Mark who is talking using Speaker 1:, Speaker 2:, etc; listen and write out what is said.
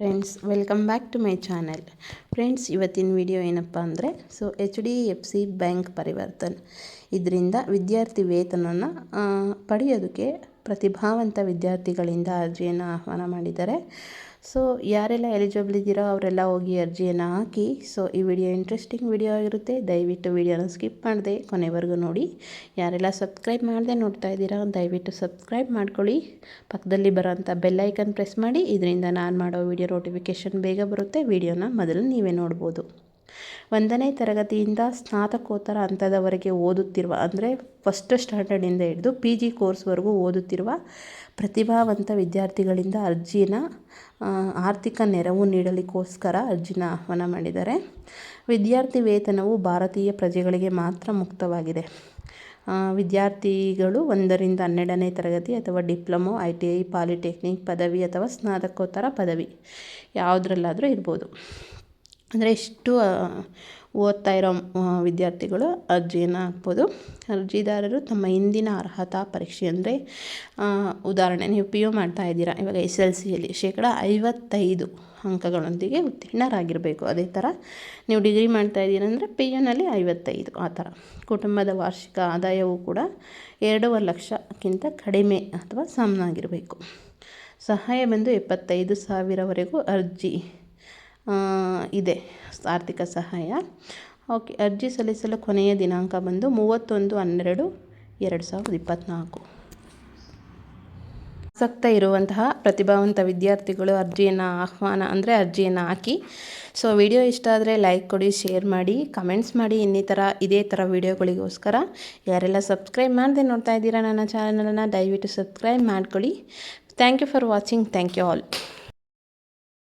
Speaker 1: Friends welcome back to my channel friends ಇವತ್ತಿನ video ಏನಪ್ಪ ಅಂದರೆ so H D F C bank Parivartan. ಇದರಿಂದ ವಿದ್ಯಾರ್ಥಿ ವೇತನನ ಪಡೆಯೋದಕ್ಕೆ ಪ್ರತಿಭಾವಂತ ವಿದ್ಯಾರ್ಥಿಗಳಿಂದ ಅರ್ಜಿಯನ್ನು ಆಹ್ವಾನ ಮಾಡಿದ್ದಾರೆ. ಸೊ ಯಾರೆಲ್ಲ ಎಲಿಜಿಬಲ್ ಇದ್ದೀರೋ ಅವರೆಲ್ಲ ಹೋಗಿ ಅರ್ಜಿಯನ್ನು ಹಾಕಿ ಸೊ ಈ ವಿಡಿಯೋ ಇಂಟ್ರೆಸ್ಟಿಂಗ್ ವಿಡಿಯೋ ಆಗಿರುತ್ತೆ. ದಯವಿಟ್ಟು ವಿಡಿಯೋನ ಸ್ಕಿಪ್ ಮಾಡದೆ ಕೊನೆವರೆಗೂ ನೋಡಿ. ಯಾರೆಲ್ಲ ಸಬ್ಸ್ಕ್ರೈಬ್ ಮಾಡದೆ ನೋಡ್ತಾ ಇದ್ದೀರಾ, ದಯವಿಟ್ಟು ಸಬ್ಸ್ಕ್ರೈಬ್ ಮಾಡ್ಕೊಳ್ಳಿ. ಪಕ್ಕದಲ್ಲಿ ಬರೋಂಥ ಬೆಲ್ ಐಕನ್ ಪ್ರೆಸ್ ಮಾಡಿ. ಇದರಿಂದ ನಾನು ಮಾಡೋ ವಿಡಿಯೋ ನೋಟಿಫಿಕೇಷನ್ ಬೇಗ ಬರುತ್ತೆ. ವಿಡಿಯೋನ ಮೊದಲು ನೀವೇ ನೋಡ್ಬೋದು. ಒಂದನೇ ತರಗತಿಯಿಂದ ಸ್ನಾತಕೋತ್ತರ ಹಂತದವರೆಗೆ ಓದುತ್ತಿರುವ, ಅಂದರೆ ಫಸ್ಟ್ ಸ್ಟ್ಯಾಂಡರ್ಡಿಂದ ಹಿಡಿದು ಪಿ ಜಿ ಕೋರ್ಸ್ವರೆಗೂ ಓದುತ್ತಿರುವ ಪ್ರತಿಭಾವಂತ ವಿದ್ಯಾರ್ಥಿಗಳಿಂದ ಅರ್ಜಿನ ಆರ್ಥಿಕ ನೆರವು ನೀಡಲಿಕ್ಕೋಸ್ಕರ ಅರ್ಜಿನ ಆಹ್ವಾನ ಮಾಡಿದ್ದಾರೆ. ವಿದ್ಯಾರ್ಥಿ ವೇತನವು ಭಾರತೀಯ ಪ್ರಜೆಗಳಿಗೆ ಮಾತ್ರ ಮುಕ್ತವಾಗಿದೆ. ವಿದ್ಯಾರ್ಥಿಗಳು ಒಂದರಿಂದ ಹನ್ನೆರಡನೇ ತರಗತಿ ಅಥವಾ diploma, I T I, polytechnic ಪದವಿ ಅಥವಾ ಸ್ನಾತಕೋತ್ತರ ಪದವಿ ಯಾವುದ್ರಲ್ಲಾದರೂ ಇರ್ಬೋದು. ಅಂದರೆ ಇಷ್ಟು ಓದ್ತಾ ಇರೋ ವಿದ್ಯಾರ್ಥಿಗಳು ಅರ್ಜಿಯನ್ನು ಹಾಕ್ಬೋದು. ಅರ್ಜಿದಾರರು ತಮ್ಮ ಹಿಂದಿನ ಅರ್ಹತಾ ಪರೀಕ್ಷೆ ಅಂದರೆ ಉದಾಹರಣೆ, ನೀವು ಪಿ ಯು ಮಾಡ್ತಾ ಇದ್ದೀರಾ, ಇವಾಗ ಎಸ್ ಎಲ್ ಸಿಯಲ್ಲಿ ಶೇಕಡ ಐವತ್ತೈದು ಅಂಕಗಳೊಂದಿಗೆ ಉತ್ತೀರ್ಣರಾಗಿರಬೇಕು. ಅದೇ ಥರ ನೀವು ಡಿಗ್ರಿ ಮಾಡ್ತಾ ಇದ್ದೀರ ಅಂದರೆ ಪಿ ಯುನಲ್ಲಿ ಐವತ್ತೈದು, ಆ ಥರ. ಕುಟುಂಬದ ವಾರ್ಷಿಕ ಆದಾಯವು ಕೂಡ ಎರಡೂವರೆ ಲಕ್ಷಕ್ಕಿಂತ ಕಡಿಮೆ ಅಥವಾ ಸಮನಾಗಿರಬೇಕು. ಸಹಾಯ ಬಂದು ಎಪ್ಪತ್ತೈದು ಸಾವಿರವರೆಗೂ ಅರ್ಜಿ ಇದೆ ಆರ್ಥಿಕ ಸಹಾಯ. ಓಕೆ, ಅರ್ಜಿ ಸಲ್ಲಿಸಲು ಕೊನೆಯ ದಿನಾಂಕ ಬಂದು ಮೂವತ್ತೊಂದು ಹನ್ನೆರಡು ಎರಡು ಸಾವಿರದ ಇಪ್ಪತ್ತ್ನಾಲ್ಕು ಆಸಕ್ತ ಇರುವಂತಹ ಪ್ರತಿಭಾವಂತ ವಿದ್ಯಾರ್ಥಿಗಳು ಅರ್ಜಿಯನ್ನು ಆಹ್ವಾನ ಅಂದರೆ ಅರ್ಜಿಯನ್ನು ಹಾಕಿ. ಸೊ, ವಿಡಿಯೋ ಇಷ್ಟ ಆದರೆ ಲೈಕ್ ಕೊಡಿ, ಶೇರ್ ಮಾಡಿ, ಕಮೆಂಟ್ಸ್ ಮಾಡಿ. ಇನ್ನಿತರ, ಇದೇ ಥರ ವಿಡಿಯೋಗಳಿಗೋಸ್ಕರ ಯಾರೆಲ್ಲ ಸಬ್ಸ್ಕ್ರೈಬ್ ಮಾಡದೆ ನೋಡ್ತಾ ಇದ್ದೀರಾ ನನ್ನ ಚಾನಲನ್ನು ದಯವಿಟ್ಟು ಸಬ್ಸ್ಕ್ರೈಬ್ ಮಾಡ್ಕೊಳ್ಳಿ. Thank you for watching thank you all